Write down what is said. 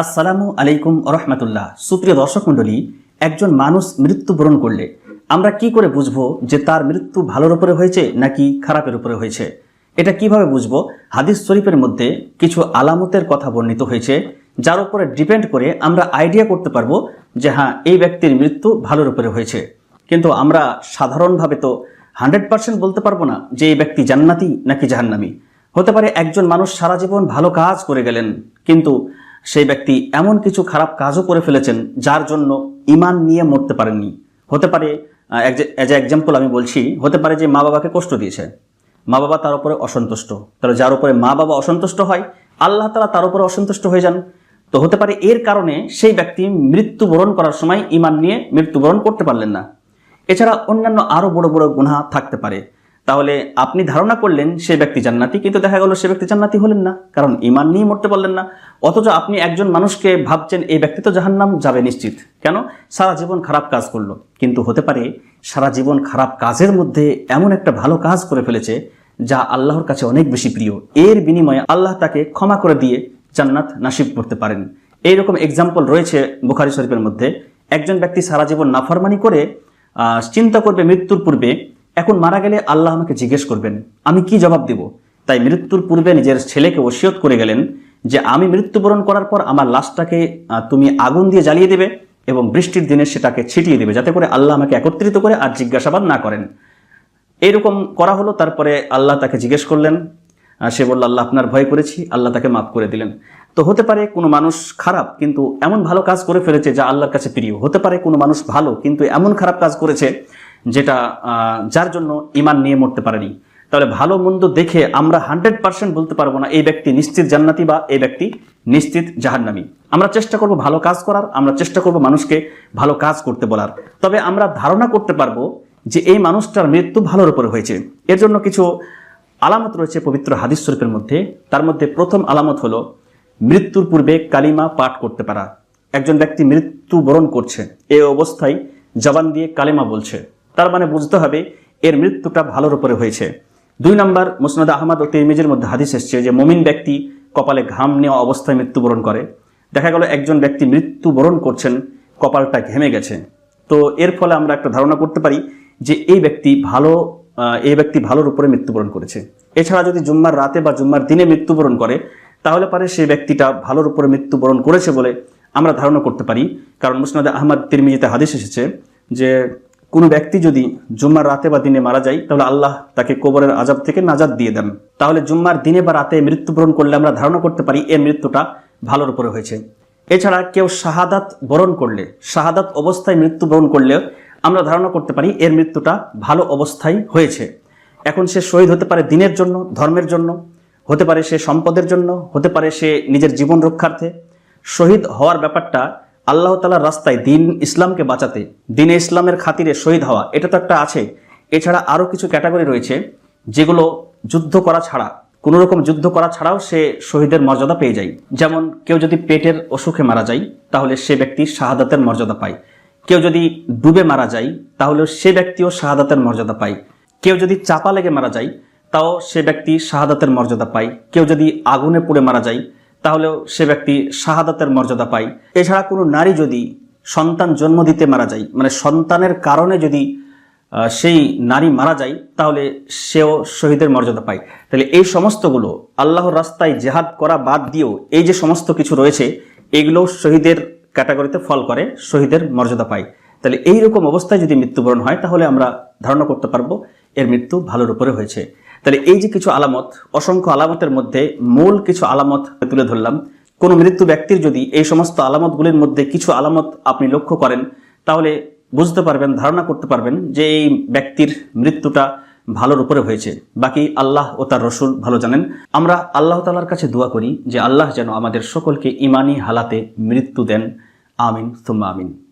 আসসালামু আলাইকুম রহমতুল্লাহ। সুপ্রিয় দর্শক মণ্ডলী, একজন মানুষ মৃত্যুবরণ করলে আমরা কি করে বুঝব যে তার মৃত্যু ভালোর উপরে হয়েছে নাকি খারাপের উপরে হয়েছে? এটা কীভাবে বুঝব? হাদিস শরীফের মধ্যে কিছু আলামতের কথা বর্ণিত হয়েছে, যার উপরে ডিপেন্ড করে আমরা আইডিয়া করতে পারব যে হ্যাঁ এই ব্যক্তির মৃত্যু ভালোর উপরে হয়েছে। কিন্তু আমরা সাধারণভাবে তো হান্ড্রেড পার্সেন্ট বলতে পারব না যে এই ব্যক্তি জান্নাতি নাকি জাহান্নামি। হতে পারে একজন মানুষ সারা জীবন ভালো কাজ করে গেলেন, কিন্তু সেই ব্যক্তি এমন কিছু খারাপ কাজও করে ফেলেছেন যার জন্য ইমান নিয়ে মরতে পারেননি। হতে পারে অ্যাজ এ এক্সাম্পল আমি বলছি, হতে পারে যে মা বাবাকে কষ্ট দিয়েছে। মা বাবা তার উপরে অসন্তুষ্ট। তাহলে যার উপরে মা বাবা অসন্তুষ্ট হয়, আল্লাহ তালা তার উপরে অসন্তুষ্ট হয়ে যান। তো হতে পারে এর কারণে সেই ব্যক্তি মৃত্যুবরণ করার সময় ইমান নিয়ে মৃত্যুবরণ করতে পারলেন না। এছাড়া অন্যান্য আরও বড় বড় গুনাহ থাকতে পারে। তাহলে আপনি ধারণা করলেন সে ব্যক্তি জান্নাতি, কিন্তু দেখা গেল সে ব্যক্তি জান্নাতি হলেন না, কারণ ইমান নিয়ে মরতে পারলেন না। অথচ আপনি একজন মানুষকে ভাবছেন, এই ব্যক্তি তো জাহান্নাম, যাবে নিশ্চিত। কেন? সারা জীবন খারাপ কাজ করল। কিন্তু হতে পারে সারা জীবন খারাপ কাজের মধ্যে এমন একটা ভালো কাজ করে ফেলেছে, যা আল্লাহর কাছে অনেক বেশি প্রিয়। এর বিনিময়ে আল্লাহ তাকে ক্ষমা করে দিয়ে জান্নাত নাসিব করতে পারেন। এইরকম এক্সাম্পল রয়েছে বুখারি শরীফের মধ্যে। একজন ব্যক্তি সারা জীবন নাফরমানি করে চিন্তা করবে মৃত্যুর পূর্বে এখন মারা গেলে আল্লাহ আমাকে জিজ্ঞেস করবেন, আমি কি জবাব দেব? তাই মৃত্যুর পূর্বে নিজের ছেলেকে ওসিয়ত করে গেলেন যে আমি মৃত্যুবরণ করার পর আমার লাশটাকে তুমি আগুন দিয়ে জ্বালিয়ে দেবে এবং বৃষ্টির দিনে সেটাকে ছিটিয়ে দেবে, যাতে করে আল্লাহ আমাকে একত্রিত করে আর জিজ্ঞাসাবাদ না করেন। এইরকম করা হলো, তারপরে আল্লাহ তাকে জিজ্ঞেস করলেন সে বলল, আল্লাহ, আপনার ভয় করেছি, আল্লাহ তাকে মাফ করে দিলেন। তো হতে পারে কোনো মানুষ খারাপ, কিন্তু এমন ভালো কাজ করে ফেলেছে যা আল্লাহর কাছে প্রিয়। হতে পারে কোনো মানুষ ভালো, কিন্তু এমন খারাপ কাজ করেছে যেটা যার জন্য ইমান নিয়ে মরতে পারেনি। তাহলে ভালো মন্দ দেখে আমরা হান্ড্রেড পার্সেন্ট বলতে পারব না, এই ব্যক্তি নিশ্চিত জান্নাতি বা এই ব্যক্তি নিশ্চিত জাহান্নামি। আমরা চেষ্টা করব ভালো কাজ করার, আমরা চেষ্টা করব মানুষকে ভালো কাজ করতে বলার। তবে আমরা ধারণা করতে পারব যে এই মানুষটার মৃত্যু ভালোর উপরে হয়েছে। এর জন্য কিছু আলামত রয়েছে পবিত্র হাদিস শরীফের মধ্যে। তার মধ্যে প্রথম আলামত হলো, মৃত্যুর পূর্বে কালিমা পাঠ করতে পারা। একজন ব্যক্তি মৃত্যু বরণ করছে এই অবস্থায় জবান দিয়ে কালিমা বলছে। তার মানে বুঝতে হবে এর মৃত্যুটা ভালোর উপরে হয়েছে। দুই নম্বর, মুসনাদ আহমদ ও তিরমিজের মধ্যে হাদিস এসছে যে মমিন ব্যক্তি কপালে ঘাম নেওয়া অবস্থায় মৃত্যুবরণ করে। দেখা গেল একজন ব্যক্তি মৃত্যুবরণ করছেন, কপালটা ঘেমে গেছে। তো এর ফলে আমরা একটা ধারণা করতে পারি যে এই ব্যক্তি ভালো এই ব্যক্তি ভালোর উপরে মৃত্যুবরণ করেছে। এছাড়া যদি জুম্মার রাতে বা জুম্মার দিনে মৃত্যুবরণ করে, তাহলে পারে সেই ব্যক্তিটা ভালোর উপরে মৃত্যুবরণ করেছে বলে আমরা ধারণা করতে পারি। কারণ মুসনাদ আহমদ তিরমিজিতে হাদিস এসেছে যে কোনো ব্যক্তি যদি জুম্মার রাতে বা দিনে মারা যায়, তাহলে আল্লাহ তাকে কোবরের আজাব থেকে নাজাদ দিয়ে দেন। তাহলে জুম্মার দিনে বা রাতে মৃত্যুবরণ করলে আমরা ধারণা করতে পারি এর মৃত্যুটা ভালোর উপরে হয়েছে। এছাড়া কেউ শাহাদাত বরণ করলে, শাহাদাত অবস্থায় মৃত্যুবরণ করলেও আমরা ধারণা করতে পারি এর মৃত্যুটা ভালো অবস্থায় হয়েছে। এখন সে শহীদ হতে পারে দিনের জন্য, ধর্মের জন্য, হতে পারে সে সম্পদের জন্য, হতে পারে সে নিজের জীবন রক্ষার্থে। শহীদ হওয়ার ব্যাপারটা আল্লাহ তালার রাস্তায় দিন ইসলামকে বাঁচাতে, দিনে ইসলামের খাতিরে শহীদ হওয়া, এটা তো একটা আছে। এছাড়া আরও কিছু ক্যাটাগরি রয়েছে, যেগুলো যুদ্ধ করা ছাড়া, কোনো রকম যুদ্ধ করা ছাড়াও সে শহীদের মর্যাদা পেয়ে যায়। যেমন কেউ যদি পেটের অসুখে মারা যায়, তাহলে সে ব্যক্তি শাহাদাতের মর্যাদা পায়। কেউ যদি ডুবে মারা যায়, তাহলে সে ব্যক্তিও শাহাদাতের মর্যাদা পায়। কেউ যদি চাপা লেগে মারা যায়, তাও সে ব্যক্তি শাহাদাতের মর্যাদা পায়। কেউ যদি আগুনে পুড়ে মারা যায় তাহলেও সে ব্যক্তি শাহাদাতের মর্যাদা পায়। এছাড়া কোনো নারী যদি সন্তান জন্ম দিতে মারা যায় মানে সন্তানের কারণে যদি সেই নারী মারা যায়, তাহলে সেও শহীদের মর্যাদা পায়। তাহলে এই সমস্তগুলো আল্লাহর রাস্তায় জেহাদ করা বাদ দিয়েও এই যে সমস্ত কিছু রয়েছে এগুলো শহীদের ক্যাটাগরিতে ফল করে, শহীদের মর্যাদা পায়। তাহলে এই রকম অবস্থায় যদি মৃত্যুবরণ হয়, তাহলে আমরা ধারণা করতে পারব, এর মৃত্যু ভালোর উপরে হয়েছে। তাহলে এই যে কিছু আলামত, অসংখ্য আলামতের মধ্যে মূল কিছু আলামত তুলে ধরলাম। কোন মৃত্যু ব্যক্তির যদি এই সমস্ত আলামতগুলির মধ্যে কিছু আলামত আপনি লক্ষ্য করেন, তাহলে বুঝতে পারবেন, ধারণা করতে পারবেন যে এই ব্যক্তির মৃত্যুটা ভালোর উপরে হয়েছে। বাকি আল্লাহ ও তার রসুল ভালো জানেন। আমরা আল্লাহ তালার কাছে দোয়া করি যে আল্লাহ যেন আমাদের সকলকে ইমানি হালাতে মৃত্যু দেন। আমিন, সুম্মা আমিন।